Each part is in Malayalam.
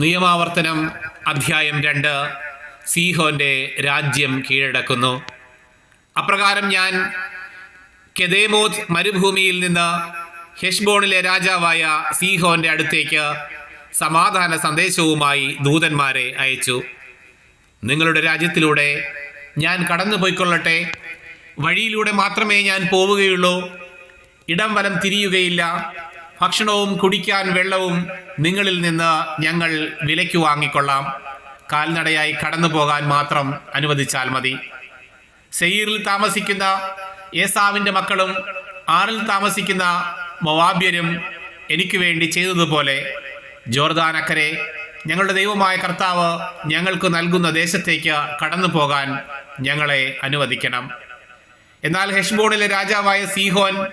നിയമാവർത്തനം അധ്യായം രണ്ട്. സീഹോന്റെ രാജ്യം കീഴടക്കുന്നു. അപ്രകാരം ഞാൻ കെദേമോത് മരുഭൂമിയിൽ നിന്ന് ഹെഷ്ബോണിലെ രാജാവായ സീഹോന്റെ അടുത്തേക്ക് സമാധാന സന്ദേശവുമായി ദൂതന്മാരെ അയച്ചു. നിങ്ങളുടെ രാജ്യത്തിലൂടെ ഞാൻ കടന്നു പോയിക്കൊള്ളട്ടെ വഴിയിലൂടെ മാത്രമേ ഞാൻ പോവുകയുള്ളൂ. ഇടം വലം തിരിയുകയില്ല. ഭക്ഷണവും കുടിക്കാൻ വെള്ളവും നിങ്ങളിൽ നിന്ന് ഞങ്ങൾ വിലയ്ക്ക് വാങ്ങിക്കൊള്ളാം. കാൽനടയായി കടന്നു പോകാൻ മാത്രം അനുവദിച്ചാൽ മതി. സെയ്യറിൽ താമസിക്കുന്ന ഏസാവിന്റെ മക്കളും ആറിൽ താമസിക്കുന്ന മൊവാബ്യരും എനിക്ക് വേണ്ടി ചെയ്തതുപോലെ ജോർദാൻ അക്കരെ ഞങ്ങളുടെ ദൈവമായ കർത്താവ് ഞങ്ങൾക്ക് നൽകുന്ന ദേശത്തേക്ക് കടന്നു പോകാൻ ഞങ്ങളെ അനുവദിക്കണം. എന്നാൽ ഹെഷ്ബോണിലെ രാജാവായ സീഹോൻ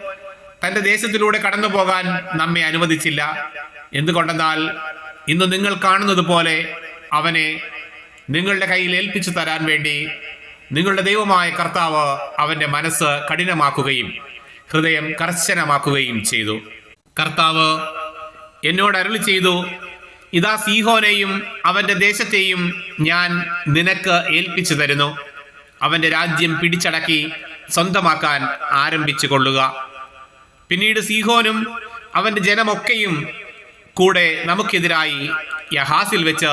തന്റെ ദേശത്തിലൂടെ കടന്നു പോകാൻ നമ്മെ അനുവദിച്ചില്ല. എന്തുകൊണ്ടെന്നാൽ ഇന്ന് നിങ്ങൾ കാണുന്നത് പോലെ അവനെ നിങ്ങളുടെ കയ്യിൽ ഏൽപ്പിച്ചു തരാൻ വേണ്ടി നിങ്ങളുടെ ദൈവമായ കർത്താവ് അവന്റെ മനസ്സ് കഠിനമാക്കുകയും ഹൃദയം കർശനമാക്കുകയും ചെയ്തു. കർത്താവ് എന്നോട് അരുളി ചെയ്തു ഇതാ സീഹോനെയും അവന്റെ ദേശത്തെയും ഞാൻ നിനക്ക് ഏൽപ്പിച്ചു തരുന്നു. അവന്റെ രാജ്യം പിടിച്ചടക്കി സ്വന്തമാക്കാൻ ആരംഭിച്ചു കൊള്ളുക. പിന്നീട് സീഹോനും അവന്റെ ജനമൊക്കെയും കൂടെ നമുക്കെതിരായി യഹാസിൽ വെച്ച്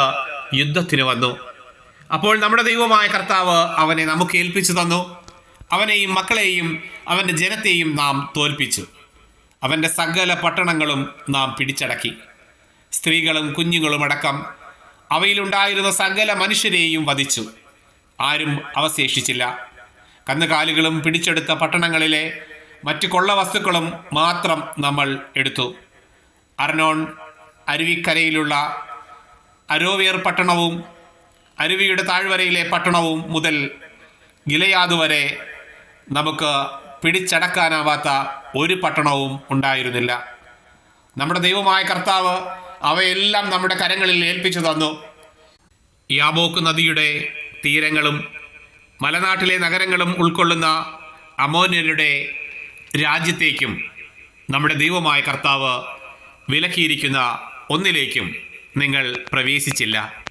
യുദ്ധത്തിന് വന്നു. അപ്പോൾ നമ്മുടെ ദൈവമായ കർത്താവ് അവനെ നമുക്ക് ഏൽപ്പിച്ചു തന്നു. അവനെയും മക്കളെയും അവന്റെ ജനത്തെയും നാം തോൽപ്പിച്ചു. അവന്റെ സകല പട്ടണങ്ങളും നാം പിടിച്ചടക്കി. സ്ത്രീകളും കുഞ്ഞുങ്ങളും അടക്കം അവയിലുണ്ടായിരുന്ന സകല മനുഷ്യരെയും വധിച്ചു. ആരും അവശേഷിച്ചില്ല. കന്നുകാലികളും പിടിച്ചെടുത്ത പട്ടണങ്ങളിലെ മറ്റു കൊള്ള വസ്തുക്കളും മാത്രം നമ്മൾ എടുത്തു. അർനോൺ അരുവിക്കരയിലുള്ള അരോവിയർ പട്ടണവും അരുവിയുടെ താഴ്വരയിലെ പട്ടണവും മുതൽ ഗിലയാദ് വരെ നമുക്ക് പിടിച്ചടക്കാനാവാത്ത ഒരു പട്ടണവും ഉണ്ടായിരുന്നില്ല. നമ്മുടെ ദൈവമായ കർത്താവ് അവയെല്ലാം നമ്മുടെ കരങ്ങളിൽ ഏൽപ്പിച്ചു തന്നു. യാബോക്ക് നദിയുടെ തീരങ്ങളും മലനാട്ടിലെ നഗരങ്ങളും ഉൾക്കൊള്ളുന്ന അമോന്യരുടെ രാജ്യത്തേക്കും നമ്മുടെ ദൈവമായ കർത്താവ് വിലക്കിയിരിക്കുന്ന ഒന്നിലേക്കും നിങ്ങൾ പ്രവേശിച്ചില്ല.